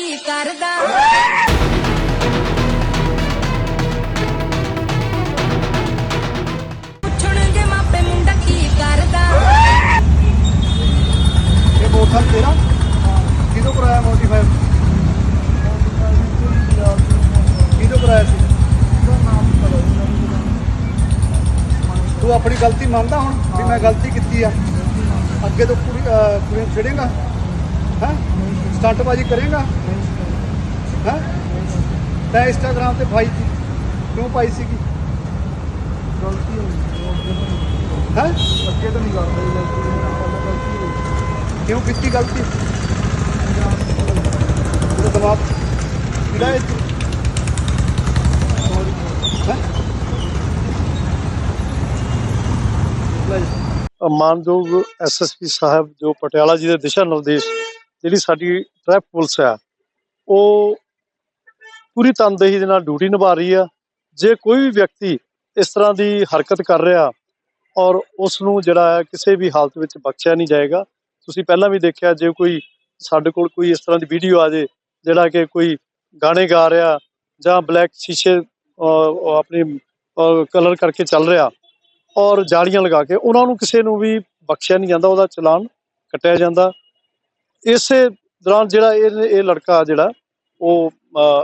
ਕੀ ਕਰਦਾ? ਪੁੱਛਣਗੇ ਮਾਪੇ ਮੁੰਡਾ ਕੀ ਕਰਦਾ? ਇਹ ਮੋਟਰਸਾਈਕਲ ਤੇਰਾ? ਕਿਹਦੋਂ ਕਰਾਇਆ ਮੋਡੀਫਾਈ ਕਿਹਦੋਂ ਕਰਾਇਆ ਸੀ? ਤੂੰ ਆਪਣੀ ਗਲਤੀ ਮੰਨਦਾ ਹੁਣ ਵੀ ਮੈਂ ਗਲਤੀ ਕੀਤੀ ਆ? ਅੱਗੇ ਤੋਂ ਕੁੜੀ, ਅਹ ਕੁੜੀ ਨੂੰ ਛੇੜੇਗਾ? ਹੈ? ਸਟੰਟਬਾਜ਼ੀ ਕਰੇਗਾ? ਹੈ? ਤੈਂ ਇੰਸਟਾਗ੍ਰਾਮ ਤੇ ਪਾਈ ਸੀ। ਕਿਉਂ ਪਾਈ ਸੀਗੀ? ਗਲਤੀ ਹੈ ਅੱਗੇ ਤਾਂ ਨਹੀਂ ਕਰਦਾ। ਕਿਉਂ ਕੀਤੀ ਗਲਤੀ? ਤੇਰਾ ਦਿਮਾਗ ਕਿਹੜਾ ਹੈ। ਮਾਨਯੋਗ ਐਸਐਸਪੀ ਸਾਹਿਬ ਜੋ ਪਟਿਆਲਾ ਜੀ ਦੇ ਦਿਸ਼ਾ ਨਿਰਦੇਸ਼ ਜਿਹੜੀ ਸਾਡੀ ਟ੍ਰੈਫਿਕ ਪੁਲਿਸ ਆ, ਉਹ ਪੂਰੀ ਤਨਦੇਹੀ ਦੇ ਨਾਲ ਡਿਊਟੀ ਨਿਭਾ ਰਹੀ ਆ। ਜੇ ਕੋਈ ਵੀ ਵਿਅਕਤੀ ਇਸ ਤਰ੍ਹਾਂ ਦੀ ਹਰਕਤ ਕਰ ਰਿਹਾ ਔਰ ਉਸ ਨੂੰ ਜਿਹੜਾ ਹੈ ਕਿਸੇ ਵੀ ਹਾਲਤ ਵਿੱਚ ਬਖਸ਼ਿਆ ਨਹੀਂ ਜਾਏਗਾ, ਤੁਸੀਂ ਪਹਿਲਾਂ ਵੀ ਦੇਖਿਆ, ਜੇ ਕੋਈ ਸਾਡੇ ਕੋਲ ਕੋਈ ਇਸ ਤਰ੍ਹਾਂ ਦੀ ਵੀਡੀਓ ਆ ਜੇ, ਜਿਹੜਾ ਕਿ ਕੋਈ ਗਾਣੇ ਗਾ ਰਿਹਾ ਜਾਂ ਬਲੈਕ ਸ਼ੀਸ਼ੇ ਆਪਣੀ ਕਲਰ ਕਰਕੇ ਚੱਲ ਰਿਹਾ ਔਰ ਜਾਲੀਆਂ ਲਗਾ ਕੇ ਉਹਨਾਂ ਨੂੰ ਕਿਸੇ ਨੂੰ ਵੀ ਬਖਸ਼ਿਆ ਨਹੀਂ ਜਾਂਦਾ, ਉਹਦਾ ਚਲਾਨ ਕੱਟਿਆ ਜਾਂਦਾ। ਇਸੇ ਦੌਰਾਨ ਜਿਹੜਾ ਇਹ ਇਹ ਲੜਕਾ ਜਿਹੜਾ, ਉਹ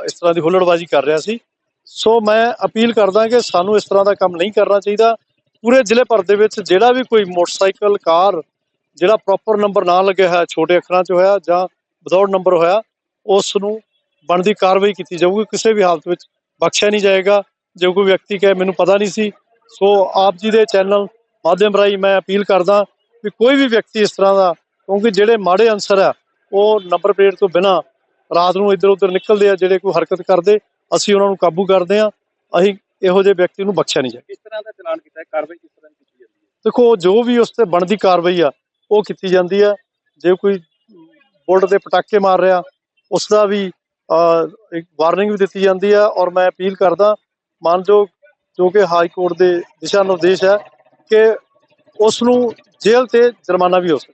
ਇਸ ਤਰ੍ਹਾਂ ਦੀ ਹੁੱਲੜਬਾਜ਼ੀ ਕਰ ਰਿਹਾ ਸੀ। ਸੋ ਮੈਂ ਅਪੀਲ ਕਰਦਾ ਕਿ ਸਾਨੂੰ ਇਸ ਤਰ੍ਹਾਂ ਦਾ ਕੰਮ ਨਹੀਂ ਕਰਨਾ ਚਾਹੀਦਾ। ਪੂਰੇ ਜ਼ਿਲ੍ਹੇ ਭਰ ਦੇ ਵਿੱਚ ਜਿਹੜਾ ਵੀ ਕੋਈ ਮੋਟਰਸਾਈਕਲ, ਕਾਰ, ਜਿਹੜਾ ਪ੍ਰੋਪਰ ਨੰਬਰ ਨਾ ਲੱਗਿਆ ਹੋਇਆ, ਛੋਟੇ ਅੱਖਰਾਂ 'ਚ ਹੋਇਆ ਜਾਂ ਵਿਦਆਊਟ ਨੰਬਰ ਹੋਇਆ, ਉਸ ਨੂੰ ਬਣਦੀ ਕਾਰਵਾਈ ਕੀਤੀ ਜਾਊਗੀ। ਕਿਸੇ ਵੀ ਹਾਲਤ ਵਿੱਚ ਬਖਸ਼ਿਆ ਨਹੀਂ ਜਾਏਗਾ। ਜੇ ਕੋਈ ਵਿਅਕਤੀ ਕਹੇ, ਮੈਨੂੰ ਪਤਾ ਨਹੀਂ ਸੀ। ਸੋ ਆਪ ਜੀ ਦੇ ਚੈਨਲ ਮਾਧਿਅਮ ਰਾਹੀਂ ਮੈਂ ਅਪੀਲ ਕਰਦਾ ਵੀ ਕੋਈ ਵੀ ਵਿਅਕਤੀ ਇਸ ਤਰ੍ਹਾਂ ਦਾ ਕਿਉਂਕਿ ਜਿਹੜੇ ਮਾੜੇ ਅਨਸਰ ਆ ਉਹ ਨੰਬਰ ਪਲੇਟ ਤੋਂ ਬਿਨਾ ਰਾਤ ਨੂੰ ਇੱਧਰ ਉੱਧਰ ਨਿਕਲਦੇ ਆ ਜਿਹੜੇ ਕੋਈ ਹਰਕਤ ਕਰਦੇ ਅਸੀਂ ਉਹਨਾਂ ਨੂੰ ਕਾਬੂ ਕਰਦੇ ਆ ਅਸੀਂ ਇਹੋ ਜਿਹੇ ਵਿਅਕਤੀ ਨੂੰ ਬਖਸ਼ਿਆ ਨਹੀਂ ਜਾਏ ਕਿਸ ਤਰ੍ਹਾਂ ਦਾ ਚਲਾਨ ਕੀਤਾ ਹੈ? ਕਾਰਵਾਈ ਕਿਸ ਤਰ੍ਹਾਂ ਕੀਤੀ ਜਾਂਦੀ ਹੈ? ਦੇਖੋ ਜੋ ਵੀ ਉਸ ਤੇ ਬਣਦੀ ਕਾਰਵਾਈ ਆ ਉਹ ਕੀਤੀ ਜਾਂਦੀ ਆ। ਜੇ ਕੋਈ ਬੁਲਟ ਦੇ ਪਟਾਕੇ ਮਾਰ ਰਿਹਾ ਉਸ ਦਾ ਵੀ ਇੱਕ ਵਾਰਨਿੰਗ ਵੀ ਦਿੱਤੀ ਜਾਂਦੀ ਆ ਔਰ ਮੈਂ ਅਪੀਲ ਕਰਦਾ ਮਾਨਯੋਗ ਜੋ ਕਿ ਹਾਈ ਕੋਰਟ ਦੇ ਦਿਸ਼ਾ ਨਿਰਦੇਸ਼ ਹੈ ਕਿ ਉਸ ਨੂੰ ਜੇਲ੍ਹ ਤੇ ਜੁਰਮਾਨਾ ਵੀ ਹੋ ਸਕਦਾ